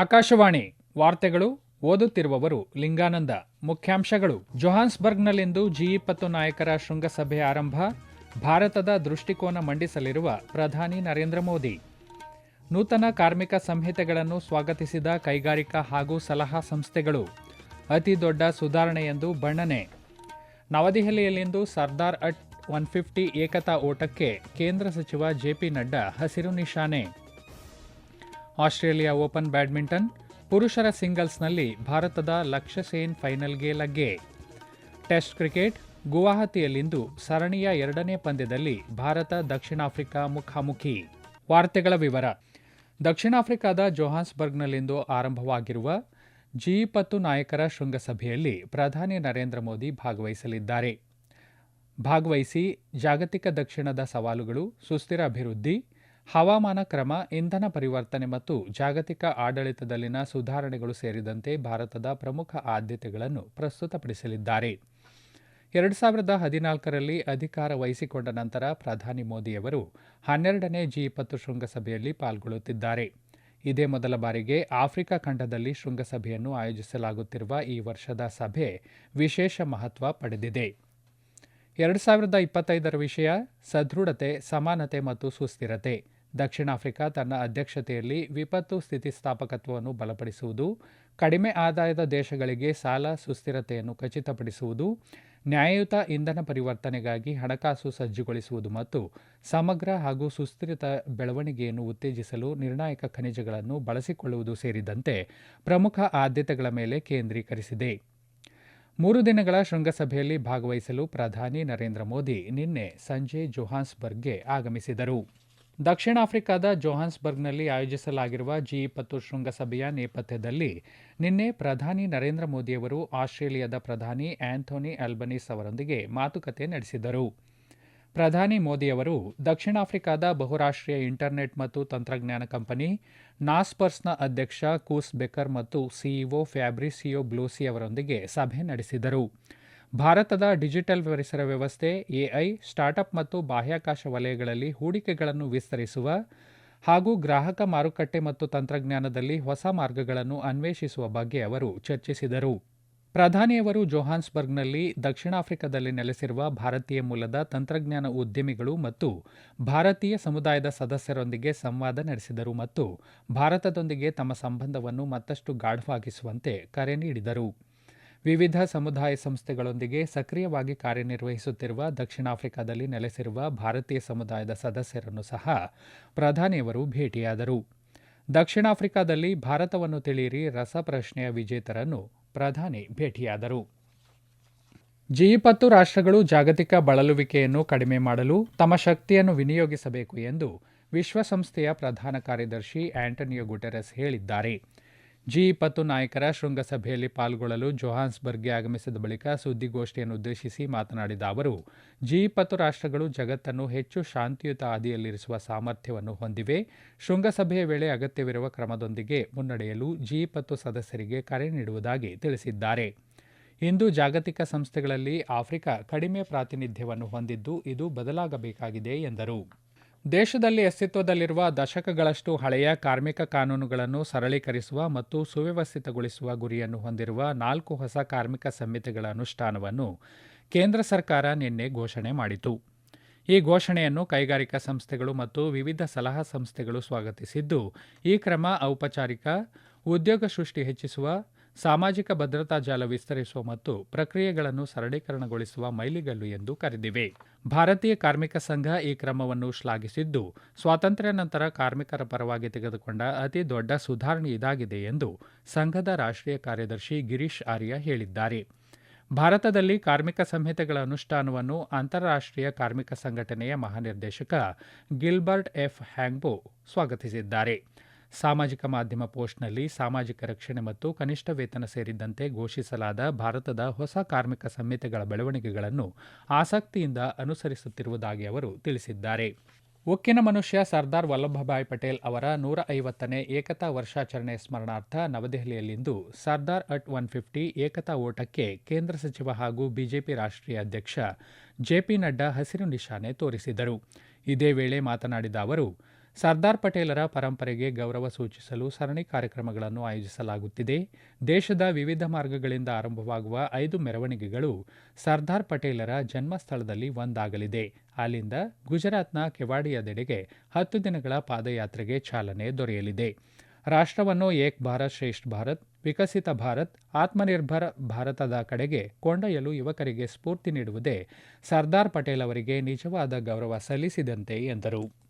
ಆಕಾಶವಾಣಿ ವಾರ್ತೆಗಳು ಓದುತ್ತಿರುವವರು ಲಿಂಗಾನಂದ. ಮುಖ್ಯಾಂಶಗಳು. ಜೊಹಾನ್ಸ್ಬರ್ಗ್ನಲ್ಲಿಂದು ಜಿ ಇಪ್ಪತ್ತು ನಾಯಕರ ಶೃಂಗಸಭೆ ಆರಂಭ. ಭಾರತದ ದೃಷ್ಟಿಕೋನ ಮಂಡಿಸಲಿರುವ ಪ್ರಧಾನಿ ನರೇಂದ್ರ ಮೋದಿ. ನೂತನ ಕಾರ್ಮಿಕ ಸಂಹಿತೆಗಳನ್ನು ಸ್ವಾಗತಿಸಿದ ಕೈಗಾರಿಕಾ ಹಾಗೂ ಸಲಹಾ ಸಂಸ್ಥೆಗಳು. ಅತಿ ದೊಡ್ಡ ಸುಧಾರಣೆ ಎಂದು ಬಣ್ಣನೆ. ನವದೆಹಲಿಯಲ್ಲಿಂದು ಸರ್ದಾರ್ ಅಟ್ ಒನ್ ಫಿಫ್ಟಿ ಏಕತಾ ಓಟಕ್ಕೆ ಕೇಂದ್ರ ಸಚಿವ ಜೆಪಿ ನಡ್ಡಾ ಹಸಿರು ನಿಶಾನೆ. ಆಸ್ಟ್ರೇಲಿಯಾ ಓಪನ್ ಬ್ಯಾಡ್ಮಿಂಟನ್ ಪುರುಷರ ಸಿಂಗಲ್ಸ್ನಲ್ಲಿ ಭಾರತದ ಲಕ್ಷ್ಯ ಸೇನ್ ಫೈನಲ್ಗೆ ಲಗ್ಗೆ. ಟೆಸ್ಟ್ ಕ್ರಿಕೆಟ್, ಗುವಾಹತಿಯಲ್ಲಿಂದು ಸರಣಿಯ ಎರಡನೇ ಪಂದ್ಯದಲ್ಲಿ ಭಾರತ ದಕ್ಷಿಣ ಆಫ್ರಿಕಾ ಮುಖಾಮುಖಿ. ವಾರ್ತೆಗಳ ವಿವರ. ದಕ್ಷಿಣ ಆಫ್ರಿಕಾದ ಜೋಹಾನ್ಸ್ಬರ್ಗ್ನಲ್ಲಿಂದು ಆರಂಭವಾಗಿರುವ ಜಿ ಇಪ್ಪತ್ತು ನಾಯಕರ ಶೃಂಗಸಭೆಯಲ್ಲಿ ಪ್ರಧಾನಿ ನರೇಂದ್ರ ಮೋದಿ ಭಾಗವಹಿಸಲಿದ್ದಾರೆ. ಭಾಗವಹಿಸಿ ಜಾಗತಿಕ ದಕ್ಷಿಣದ ಸವಾಲುಗಳು, ಸುಸ್ಥಿರ ಅಭಿವೃದ್ಧಿ ಹವಾಮಾನ ಕ್ರಮ, ಇಂಧನ ಪರಿವರ್ತನೆ ಮತ್ತು ಜಾಗತಿಕ ಆಡಳಿತದಲ್ಲಿನ ಸುಧಾರಣೆಗಳು ಸೇರಿದಂತೆ ಭಾರತದ ಪ್ರಮುಖ ಆದ್ಯತೆಗಳನ್ನು ಪ್ರಸ್ತುತಪಡಿಸಲಿದ್ದಾರೆ. ಎರಡು ಸಾವಿರದ ಹದಿನಾಲ್ಕರಲ್ಲಿ ಅಧಿಕಾರ ವಹಿಸಿಕೊಂಡ ನಂತರ ಪ್ರಧಾನಿ ಮೋದಿಯವರು ಹನ್ನೆರಡನೇ ಜಿ ಇಪ್ಪತ್ತು ಶೃಂಗಸಭೆಯಲ್ಲಿ ಪಾಲ್ಗೊಳ್ಳುತ್ತಿದ್ದಾರೆ. ಇದೇ ಮೊದಲ ಬಾರಿಗೆ ಆಫ್ರಿಕಾ ಖಂಡದಲ್ಲಿ ಶೃಂಗಸಭೆಯನ್ನು ಆಯೋಜಿಸಲಾಗುತ್ತಿರುವ ಈ ವರ್ಷದ ಸಭೆ ವಿಶೇಷ ಮಹತ್ವ ಪಡೆದಿದೆ. ಎರಡು ಸಾವಿರದ ಇಪ್ಪತ್ತೈದರ ವಿಷಯ, ಸದೃಢತೆ, ಸಮಾನತೆ ಮತ್ತು ಸುಸ್ಥಿರತೆ. ದಕ್ಷಿಣ ಆಫ್ರಿಕಾ ತನ್ನ ಅಧ್ಯಕ್ಷತೆಯಲ್ಲಿ ವಿಪತ್ತು ಸ್ಥಿತಿಸ್ಥಾಪಕತ್ವವನ್ನು ಬಲಪಡಿಸುವುದು, ಕಡಿಮೆ ಆದಾಯದ ದೇಶಗಳಿಗೆ ಸಾಲ ಸುಸ್ಥಿರತೆಯನ್ನು ಖಚಿತಪಡಿಸುವುದು, ನ್ಯಾಯಯುತ ಇಂಧನ ಪರಿವರ್ತನೆಗಾಗಿ ಹಣಕಾಸು ಸಜ್ಜುಗೊಳಿಸುವುದು ಮತ್ತು ಸಮಗ್ರ ಹಾಗೂ ಸುಸ್ಥಿರತ ಬೆಳವಣಿಗೆಯನ್ನು ಉತ್ತೇಜಿಸಲು ನಿರ್ಣಾಯಕ ಖನಿಜಗಳನ್ನು ಬಳಸಿಕೊಳ್ಳುವುದು ಸೇರಿದಂತೆ ಪ್ರಮುಖ ಆದ್ಯತೆಗಳ ಮೇಲೆ ಕೇಂದ್ರೀಕರಿಸಿದೆ. ಮೂರು ದಿನಗಳ ಶೃಂಗಸಭೆಯಲ್ಲಿ ಭಾಗವಹಿಸಲು ಪ್ರಧಾನಿ ನರೇಂದ್ರ ಮೋದಿ ನಿನ್ನೆ ಸಂಜೆ ಜೊಹಾನ್ಸ್ಬರ್ಗ್ಗೆ ಆಗಮಿಸಿದರು. ದಕ್ಷಿಣ ಆಫ್ರಿಕಾದ ಜೋಹಾನ್ಸ್ಬರ್ಗ್ನಲ್ಲಿ ಆಯೋಜಿಸಲಾಗಿರುವ ಜಿ ಇಪ್ಪತ್ತು ಶೃಂಗಸಭೆಯ ನೇಪಥ್ಯದಲ್ಲಿ ನಿನ್ನೆ ಪ್ರಧಾನಿ ನರೇಂದ್ರ ಮೋದಿಯವರು ಆಸ್ಟ್ರೇಲಿಯಾದ ಪ್ರಧಾನಿ ಆಂಥೋನಿ ಅಲ್ಬನೀಸ್ ಅವರೊಂದಿಗೆ ಮಾತುಕತೆ ನಡೆಸಿದರು. ಪ್ರಧಾನಿ ಮೋದಿಯವರು ದಕ್ಷಿಣ ಆಫ್ರಿಕಾದ ಬಹುರಾಷ್ಟ್ರೀಯ ಇಂಟರ್ನೆಟ್ ಮತ್ತು ತಂತ್ರಜ್ಞಾನ ಕಂಪನಿ ನಾಸ್ಪರ್ಸ್ನ ಅಧ್ಯಕ್ಷ ಕೂಸ್ ಬೆಕರ್ ಮತ್ತು ಸಿಇಒ ಫ್ಯಾಬ್ರಿಸಿಯೋ ಬ್ಲೂಸಿ ಅವರೊಂದಿಗೆ ಸಭೆ ನಡೆಸಿದರು. ಭಾರತದ ಡಿಜಿಟಲ್ ಪರಿಸರ ವ್ಯವಸ್ಥೆ, ಎಐ, ಸ್ಟಾರ್ಟ್ಅಪ್ ಮತ್ತು ಬಾಹ್ಯಾಕಾಶ ವಲಯಗಳಲ್ಲಿ ಹೂಡಿಕೆಗಳನ್ನು ವಿಸ್ತರಿಸುವ ಹಾಗೂ ಗ್ರಾಹಕ ಮಾರುಕಟ್ಟೆ ಮತ್ತು ತಂತ್ರಜ್ಞಾನದಲ್ಲಿ ಹೊಸ ಮಾರ್ಗಗಳನ್ನು ಅನ್ವೇಷಿಸುವ ಬಗ್ಗೆ ಅವರು ಚರ್ಚಿಸಿದರು. ಪ್ರಧಾನಿಯವರು ಜೋಹಾನ್ಸ್ಬರ್ಗ್ನಲ್ಲಿ ದಕ್ಷಿಣ ಆಫ್ರಿಕಾದಲ್ಲಿ ನೆಲೆಸಿರುವ ಭಾರತೀಯ ಮೂಲದ ತಂತ್ರಜ್ಞಾನ ಉದ್ಯಮಿಗಳು ಮತ್ತು ಭಾರತೀಯ ಸಮುದಾಯದ ಸದಸ್ಯರೊಂದಿಗೆ ಸಂವಾದ ನಡೆಸಿದರು ಮತ್ತು ಭಾರತದೊಂದಿಗೆ ತಮ್ಮ ಸಂಬಂಧವನ್ನು ಮತ್ತಷ್ಟು ಗಾಢವಾಗಿಸುವಂತೆ ಕರೆ ನೀಡಿದರು. ವಿವಿಧ ಸಮುದಾಯ ಸಂಸ್ಥೆಗಳೊಂದಿಗೆ ಸಕ್ರಿಯವಾಗಿ ಕಾರ್ಯನಿರ್ವಹಿಸುತ್ತಿರುವ ದಕ್ಷಿಣ ಆಫ್ರಿಕಾದಲ್ಲಿ ನೆಲೆಸಿರುವ ಭಾರತೀಯ ಸಮುದಾಯದ ಸದಸ್ಯರನ್ನು ಸಹ ಪ್ರಧಾನಿಯವರು ಭೇಟಿಯಾದರು. ದಕ್ಷಿಣ ಆಫ್ರಿಕಾದಲ್ಲಿ ಭಾರತವನ್ನು ತಿಳಿಯಿರಿ ರಸಪ್ರಶ್ನೆಯ ವಿಜೇತರನ್ನು ಪ್ರಧಾನಿ ಭೇಟಿಯಾದರು. ಜಿ ಇಪ್ಪತ್ತು ರಾಷ್ಟ್ರಗಳು ಜಾಗತಿಕ ಬಳಲುವಿಕೆಯನ್ನು ಕಡಿಮೆ ಮಾಡಲು ತಮ್ಮ ಶಕ್ತಿಯನ್ನು ವಿನಿಯೋಗಿಸಬೇಕು ಎಂದು ವಿಶ್ವಸಂಸ್ಥೆಯ ಪ್ರಧಾನ ಕಾರ್ಯದರ್ಶಿ ಆಂಟನಿಯೋ ಗುಟೆರಸ್ ಹೇಳಿದ್ದಾರೆ. ಜಿ ಇಪ್ಪತ್ತು ನಾಯಕರ ಶೃಂಗಸಭೆಯಲ್ಲಿ ಪಾಲ್ಗೊಳ್ಳಲು ಜೊಹಾನ್ಸ್ಬರ್ಗ್ಗೆ ಆಗಮಿಸಿದ ಬಳಿಕ ಸುದ್ದಿಗೋಷ್ಠಿಯನ್ನು ಉದ್ದೇಶಿಸಿ ಮಾತನಾಡಿದ ಅವರು, ಜಿ ಇಪ್ಪತ್ತು ರಾಷ್ಟ್ರಗಳು ಜಗತ್ತನ್ನು ಹೆಚ್ಚು ಶಾಂತಿಯುತ ಹಾದಿಯಲ್ಲಿರಿಸುವ ಸಾಮರ್ಥ್ಯವನ್ನು ಹೊಂದಿವೆ. ಶೃಂಗಸಭೆಯ ವೇಳೆ ಅಗತ್ಯವಿರುವ ಕ್ರಮದೊಂದಿಗೆ ಮುನ್ನಡೆಯಲು ಜಿ ಇಪ್ಪತ್ತು ಸದಸ್ಯರಿಗೆ ಕರೆ ನೀಡುವುದಾಗಿ ತಿಳಿಸಿದ್ದಾರೆ. ಇಂದು ಜಾಗತಿಕ ಸಂಸ್ಥೆಗಳಲ್ಲಿ ಆಫ್ರಿಕಾ ಕಡಿಮೆ ಪ್ರಾತಿನಿಧ್ಯವನ್ನು ಹೊಂದಿದ್ದು ಇದು ಬದಲಾಗಬೇಕಾಗಿದೆ ಎಂದರು. ದೇಶದಲ್ಲಿ ಅಸ್ತಿತ್ವದಲ್ಲಿರುವ ದಶಕಗಳಷ್ಟು ಹಳೆಯ ಕಾರ್ಮಿಕ ಕಾನೂನುಗಳನ್ನು ಸರಳೀಕರಿಸುವ ಮತ್ತು ಸುವ್ಯವಸ್ಥಿತಗೊಳಿಸುವ ಗುರಿಯನ್ನು ಹೊಂದಿರುವ ನಾಲ್ಕು ಹೊಸ ಕಾರ್ಮಿಕ ಸಂಹಿತೆಗಳ ಅನುಷ್ಠಾನವನ್ನು ಕೇಂದ್ರ ಸರ್ಕಾರ ನಿನ್ನೆ ಘೋಷಣೆ ಮಾಡಿತು. ಈ ಘೋಷಣೆಯನ್ನು ಕೈಗಾರಿಕಾ ಸಂಸ್ಥೆಗಳು ಮತ್ತು ವಿವಿಧ ಸಲಹಾ ಸಂಸ್ಥೆಗಳು ಸ್ವಾಗತಿಸಿದ್ದು, ಈ ಕ್ರಮ ಔಪಚಾರಿಕ, ಉದ್ಯೋಗ ಸೃಷ್ಟಿ ಹೆಚ್ಚಿಸುವ ಸಾಮಾಜಿಕ ಭದ್ರತಾ ಜಾಲ ವಿಸ್ತರಿಸುವ ಮತ್ತು ಪ್ರಕ್ರಿಯೆಗಳನ್ನು ಸರಳೀಕರಣಗೊಳಿಸುವ ಮೈಲಿಗಲ್ಲು ಎಂದು ಕರೆದಿವೆ. ಭಾರತೀಯ ಕಾರ್ಮಿಕ ಸಂಘ ಈ ಕ್ರಮವನ್ನು ಶ್ಲಾಘಿಸಿದ್ದು, ಸ್ವಾತಂತ್ರ್ಯ ನಂತರ ಕಾರ್ಮಿಕರ ಪರವಾಗಿ ತೆಗೆದುಕೊಂಡ ಅತಿ ದೊಡ್ಡ ಸುಧಾರಣೆ ಇದಾಗಿದೆ ಎಂದು ಸಂಘದ ರಾಷ್ಟ್ರೀಯ ಕಾರ್ಯದರ್ಶಿ ಗಿರೀಶ್ ಆರ್ಯ ಹೇಳಿದ್ದಾರೆ. ಭಾರತದಲ್ಲಿ ಕಾರ್ಮಿಕ ಸಂಹಿತೆಗಳ ಅನುಷ್ಠಾನವನ್ನು ಅಂತಾರಾಷ್ಟ್ರೀಯ ಕಾರ್ಮಿಕ ಸಂಘಟನೆಯ ಮಹಾನಿರ್ದೇಶಕ ಗಿಲ್ಬರ್ಟ್ ಎಫ್. ಹ್ಯಾಂಗ್ಬೋ ಸ್ವಾಗತಿಸಿದ್ದಾರೆ. ಸಾಮಾಜಿಕ ಮಾಧ್ಯಮ ಪೋಸ್ಟ್ನಲ್ಲಿ ಸಾಮಾಜಿಕ ರಕ್ಷಣೆ ಮತ್ತು ಕನಿಷ್ಠ ವೇತನ ಸೇರಿದಂತೆ ಘೋಷಿಸಲಾದ ಭಾರತದ ಹೊಸ ಕಾರ್ಮಿಕ ಸಂಹಿತೆಗಳ ಬೆಳವಣಿಗೆಗಳನ್ನು ಆಸಕ್ತಿಯಿಂದ ಅನುಸರಿಸುತ್ತಿರುವುದಾಗಿ ಅವರು ತಿಳಿಸಿದ್ದಾರೆ. ಉಕ್ಕಿನ ಮನುಷ್ಯ ಸರ್ದಾರ್ ವಲ್ಲಭಭಾಯ್ ಪಟೇಲ್ ಅವರ ನೂರ ಐವತ್ತನೇ ಏಕತಾ ವರ್ಷಾಚರಣೆ ಸ್ಮರಣಾರ್ಥ ನವದೆಹಲಿಯಲ್ಲಿಂದು ಸರ್ದಾರ್ ಅಟ್ ಒನ್ ಫಿಫ್ಟಿ ಏಕತಾ ಓಟಕ್ಕೆ ಕೇಂದ್ರ ಸಚಿವ ಹಾಗೂ ಬಿಜೆಪಿ ರಾಷ್ಟ್ರೀಯ ಅಧ್ಯಕ್ಷ ಜೆಪಿ ನಡ್ಡಾ ಹಸಿರು ನಿಶಾನೆ ತೋರಿಸಿದರು. ಇದೇ ವೇಳೆ ಮಾತನಾಡಿದ ಅವರು ಸರ್ದಾರ್ ಪಟೇಲರ ಪರಂಪರೆಗೆ ಗೌರವ ಸೂಚಿಸಲು ಸರಣಿ ಕಾರ್ಯಕ್ರಮಗಳನ್ನು ಆಯೋಜಿಸಲಾಗುತ್ತಿದೆ. ದೇಶದ ವಿವಿಧ ಮಾರ್ಗಗಳಿಂದ ಆರಂಭವಾಗುವ ಐದು ಮೆರವಣಿಗೆಗಳು ಸರ್ದಾರ್ ಪಟೇಲರ ಜನ್ಮಸ್ಥಳದಲ್ಲಿ ಒಂದಾಗಲಿದೆ. ಅಲ್ಲಿಂದ ಗುಜರಾತ್ನ ಕೆವಾಡಿಯಾದೆಡೆಗೆ ಹತ್ತು ದಿನಗಳ ಪಾದಯಾತ್ರೆಗೆ ಚಾಲನೆ ದೊರೆಯಲಿದೆ. ರಾಷ್ಟ್ರವನ್ನು ಏಕ್ ಭಾರತ್ ಶ್ರೇಷ್ಠ ಭಾರತ್, ವಿಕಸಿತ ಭಾರತ್, ಆತ್ಮನಿರ್ಭರ ಭಾರತದ ಕಡೆಗೆ ಕೊಂಡೊಯ್ಯಲು ಯುವಕರಿಗೆ ಸ್ಫೂರ್ತಿ ನೀಡುವುದೇ ಸರ್ದಾರ್ ಪಟೇಲ್ ಅವರಿಗೆ ನಿಜವಾದ ಗೌರವ ಸಲ್ಲಿಸಿದಂತೆ ಎಂದರು.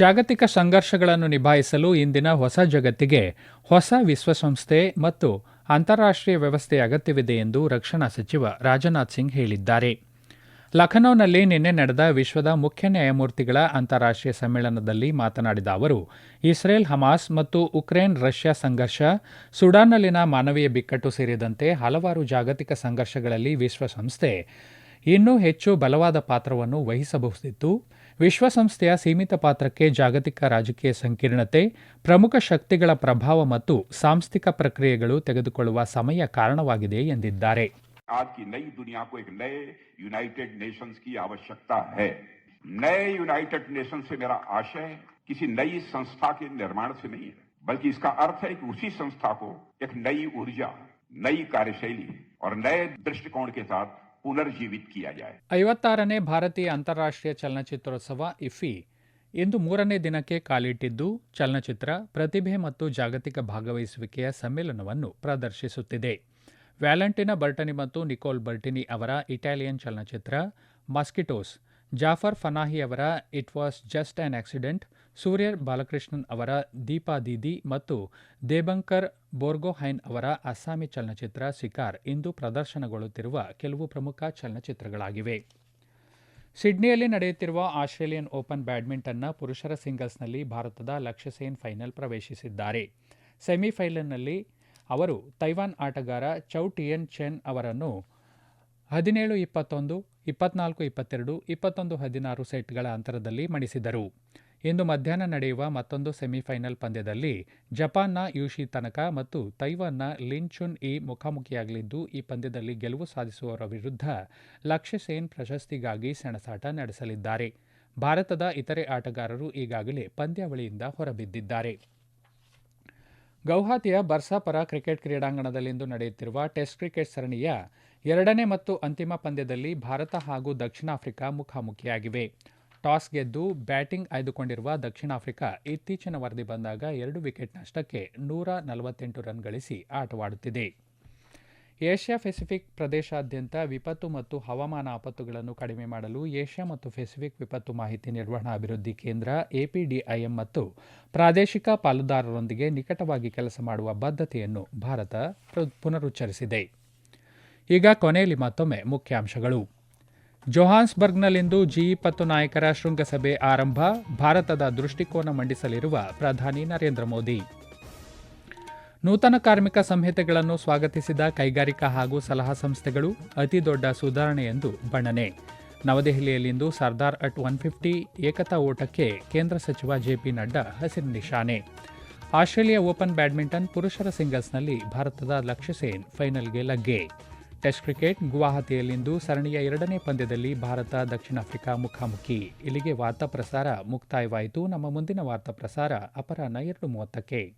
ಜಾಗತಿಕ ಸಂಘರ್ಷಗಳನ್ನು ನಿಭಾಯಿಸಲು ಇಂದಿನ ಹೊಸ ಜಗತ್ತಿಗೆ ಹೊಸ ವಿಶ್ವಸಂಸ್ಥೆ ಮತ್ತು ಅಂತಾರಾಷ್ಟ್ರೀಯ ವ್ಯವಸ್ಥೆ ಅಗತ್ಯವಿದೆ ಎಂದು ರಕ್ಷಣಾ ಸಚಿವ ರಾಜನಾಥ್ ಸಿಂಗ್ ಹೇಳಿದ್ದಾರೆ. ಲಖನೌನಲ್ಲಿ ನಿನ್ನೆ ನಡೆದ ವಿಶ್ವದ ಮುಖ್ಯ ನ್ಯಾಯಮೂರ್ತಿಗಳ ಅಂತಾರಾಷ್ಟ್ರೀಯ ಸಮ್ಮೇಳನದಲ್ಲಿ ಮಾತನಾಡಿದ ಅವರು, ಇಸ್ರೇಲ್, ಹಮಾಸ್ ಮತ್ತು ಉಕ್ರೇನ್ ರಷ್ಯಾ ಸಂಘರ್ಷ, ಸುಡಾನ್ನಲ್ಲಿನ ಮಾನವೀಯ ಬಿಕ್ಕಟ್ಟು ಸೇರಿದಂತೆ ಹಲವಾರು ಜಾಗತಿಕ ಸಂಘರ್ಷಗಳಲ್ಲಿ ವಿಶ್ವಸಂಸ್ಥೆ ಇನ್ನೂ ಹೆಚ್ಚು ಬಲವಾದ ಪಾತ್ರವನ್ನು ವಹಿಸಬಹುದಿತ್ತು. ವಿಶ್ವಸಂಸ್ಥೆಯ ಸೀಮಿತ ಪಾತ್ರಕ್ಕೆ ಜಾಗತಿಕ ರಾಜಕೀಯ ಸಂಕೀರ್ಣತೆ ಪ್ರಮುಖ ಶಕ್ತಿಗಳ ಪ್ರಭಾವ ಮತ್ತು ಸಾಂಸ್ಥಿಕ ಪ್ರಕ್ರಿಯೆಗಳು ತೆಗೆದುಕೊಳ್ಳುವ ಸಮಯ ಕಾರಣವಾಗಿದೆ ಎಂದಿದ್ದಾರೆ आज की नई दुनिया को एक नए यूनाइटेड नेशंस की आवश्यकता है नए यूनाइटेड नेशन से मेरा आशय किसी नई संस्था के निर्माण से नहीं है बल्कि इसका अर्थ है कि उसी संस्था को एक नई ऊर्जा नई कार्यशैली और नए दृष्टिकोण के साथ ಪುನರ್ಜೀವಿತ್ ಐವತ್ತಾರನೇ ಭಾರತೀಯ ಅಂತಾರಾಷ್ಟ್ರೀಯ ಚಲನಚಿತ್ರೋತ್ಸವ ಇಫಿ. ಇಂದು ಮೂರನೇ ದಿನಕ್ಕೆ ಕಾಲಿಟ್ಟಿದ್ದು, ಚಲನಚಿತ್ರ, ಪ್ರತಿಭೆ ಮತ್ತು ಜಾಗತಿಕ ಭಾಗವಹಿಸುವಿಕೆಯ ಸಮ್ಮೇಳನವನ್ನು ಪ್ರದರ್ಶಿಸುತ್ತಿದೆ. ವ್ಯಾಲೆಂಟಿನ ಬರ್ಟನಿ ಮತ್ತು ನಿಕೋಲ್ ಬರ್ಟಿನಿ ಅವರ ಇಟಾಲಿಯನ್ ಚಲನಚಿತ್ರ, ಮಸ್ಕಿಟೋಸ್, ಜಾಫರ್ ಫನಾಹಿ ಅವರ it was just an accident Surya Balakrishnan ಅವರ ದೀಪಾ ದೀದಿ ಮತ್ತು ದೇಬಂಕರ್ ಬೋರ್ಗೊಹೈನ್ ಅವರ ಅಸ್ಸಾಮಿ ಚಲನಚಿತ್ರ ಸಿಕಾರ್ ಇಂದು ಪ್ರದರ್ಶನಗೊಳ್ಳುತ್ತಿರುವ ಕೆಲವು ಪ್ರಮುಖ ಚಲನಚಿತ್ರಗಳಾಗಿವೆ. ಸಿಡ್ನಿಯಲ್ಲಿ ನಡೆಯುತ್ತಿರುವ ಆಸ್ಟ್ರೇಲಿಯನ್ ಓಪನ್ ಬ್ಯಾಡ್ಮಿಂಟನ್ನ ಪುರುಷರ ಸಿಂಗಲ್ಸ್ನಲ್ಲಿ ಭಾರತದ ಲಕ್ಷ್ಯಸೇನ್ ಫೈನಲ್ ಪ್ರವೇಶಿಸಿದ್ದಾರೆ. ಸೆಮಿಫೈನಲ್ನಲ್ಲಿ ಅವರು ತೈವಾನ್ ಆಟಗಾರ ಚೌ ಟಿಯನ್ ಚೆನ್ ಅವರನ್ನು ಹದಿನೇಳು ಇಪ್ಪತ್ತೊಂದು, ಇಪ್ಪತ್ನಾಲ್ಕು ಇಪ್ಪತ್ತೆರಡು, ಇಪ್ಪತ್ತೊಂದು ಹದಿನಾರು ಸೆಟ್ಗಳ ಅಂತರದಲ್ಲಿ ಮಣಿಸಿದರು. ಇಂದು ಮಧ್ಯಾಹ್ನ ನಡೆಯುವ ಮತ್ತೊಂದು ಸೆಮಿಫೈನಲ್ ಪಂದ್ಯದಲ್ಲಿ ಜಪಾನ್ನ ಯೂಶಿ ತನಕ ಮತ್ತು ತೈವಾನ್ನ ಲಿನ್ ಚುನ್ ಇ ಮುಖಾಮುಖಿಯಾಗಲಿದ್ದು, ಈ ಪಂದ್ಯದಲ್ಲಿ ಗೆಲುವು ಸಾಧಿಸುವವರ ವಿರುದ್ಧ ಲಕ್ಷ್ಯ ಸೇನ್ ಪ್ರಶಸ್ತಿಗಾಗಿ ಸೆಣಸಾಟ ನಡೆಸಲಿದ್ದಾರೆ. ಭಾರತದ ಇತರೆ ಆಟಗಾರರು ಈಗಾಗಲೇ ಪಂದ್ಯಾವಳಿಯಿಂದ ಹೊರಬಿದ್ದಿದ್ದಾರೆ. ಗೌಹಾತಿಯ ಬರ್ಸಾಪರ ಕ್ರಿಕೆಟ್ ಕ್ರೀಡಾಂಗಣದಲ್ಲಿಂದು ನಡೆಯುತ್ತಿರುವ ಟೆಸ್ಟ್ ಕ್ರಿಕೆಟ್ ಸರಣಿಯ ಎರಡನೇ ಮತ್ತು ಅಂತಿಮ ಪಂದ್ಯದಲ್ಲಿ ಭಾರತ ಹಾಗೂ ದಕ್ಷಿಣ ಆಫ್ರಿಕಾ ಮುಖಾಮುಖಿಯಾಗಿವೆ. ಟಾಸ್ ಗೆದ್ದು ಬ್ಯಾಟಿಂಗ್ ಆಯ್ದುಕೊಂಡಿರುವ ದಕ್ಷಿಣ ಆಫ್ರಿಕಾ ಇತ್ತೀಚಿನ ವರದಿ ಬಂದಾಗ ಎರಡು ವಿಕೆಟ್ ನಷ್ಟಕ್ಕೆ ನೂರ ನಲವತ್ತೆಂಟು ರನ್ ಗಳಿಸಿ ಆಟವಾಡುತ್ತಿದೆ. ಏಷ್ಯಾ ಪೆಸಿಫಿಕ್ ಪ್ರದೇಶಾದ್ಯಂತ ವಿಪತ್ತು ಮತ್ತು ಹವಾಮಾನ ಆಪತ್ತುಗಳನ್ನು ಕಡಿಮೆ ಮಾಡಲು ಏಷ್ಯಾ ಮತ್ತು ಪೆಸಿಫಿಕ್ ವಿಪತ್ತು ಮಾಹಿತಿ ನಿರ್ವಹಣಾ ಅಭಿವೃದ್ಧಿ ಕೇಂದ್ರ ಎಪಿಡಿಐಎಂ ಮತ್ತು ಪ್ರಾದೇಶಿಕ ಪಾಲುದಾರರೊಂದಿಗೆ ನಿಕಟವಾಗಿ ಕೆಲಸ ಮಾಡುವ ಬದ್ಧತೆಯನ್ನು ಭಾರತ ಪುನರುಚ್ಚರಿಸಿದೆ. ಈಗ ಕೊನೆಯಲ್ಲಿ ಮತ್ತೊಮ್ಮೆ ಮುಖ್ಯಾಂಶಗಳು. ಜೊಹಾನ್ಸ್ಬರ್ಗ್ನಲ್ಲಿಂದು ಜಿ ಇಪ್ಪತ್ತು ನಾಯಕರ ಶೃಂಗಸಭೆ ಆರಂಭ, ಭಾರತದ ದೃಷ್ಟಿಕೋನ ಮಂಡಿಸಲಿರುವ ಪ್ರಧಾನಿ ನರೇಂದ್ರ ಮೋದಿ. ನೂತನ ಕಾರ್ಮಿಕ ಸಂಹಿತೆಗಳನ್ನು ಸ್ವಾಗತಿಸಿದ ಕೈಗಾರಿಕಾ ಹಾಗೂ ಸಲಹಾ ಸಂಸ್ಥೆಗಳು ಅತಿದೊಡ್ಡ ಸುಧಾರಣೆ ಎಂದು ಬಣ್ಣನೆ. ನವದೆಹಲಿಯಲ್ಲಿಂದು ಸರ್ದಾರ್ ಅಟ್ ಒನ್ ಫಿಫ್ಟಿ ಏಕತಾ ಓಟಕ್ಕೆ ಕೇಂದ್ರ ಸಚಿವ ಜೆಪಿ ನಡ್ಡಾ ಹಸಿರು ನಿಶಾನೆ. ಆಸ್ಟ್ರೇಲಿಯಾ ಓಪನ್ ಬ್ಯಾಡ್ಮಿಂಟನ್ ಪುರುಷರ ಸಿಂಗಲ್ಸ್ನಲ್ಲಿ ಭಾರತದ ಲಕ್ಷ್ಯಸೇನ್ ಫೈನಲ್ಗೆ ಲಗ್ಗೆ. ಟೆಸ್ಟ್ ಕ್ರಿಕೆಟ್ ಗುವಾಹತಿಯಲ್ಲಿಂದು ಸರಣಿಯ ಎರಡನೇ ಪಂದ್ಯದಲ್ಲಿ ಭಾರತ ದಕ್ಷಿಣ ಆಫ್ರಿಕಾ ಮುಖಾಮುಖಿ. ಇಲ್ಲಿಗೆ ವಾರ್ತಾ ಪ್ರಸಾರ ಮುಕ್ತಾಯವಾಯಿತು. ನಮ್ಮ ಮುಂದಿನ ವಾರ್ತಾ ಪ್ರಸಾರ ಅಪರಾಹ್ನ ಎರಡು ಮೂವತ್ತಕ್ಕೆ.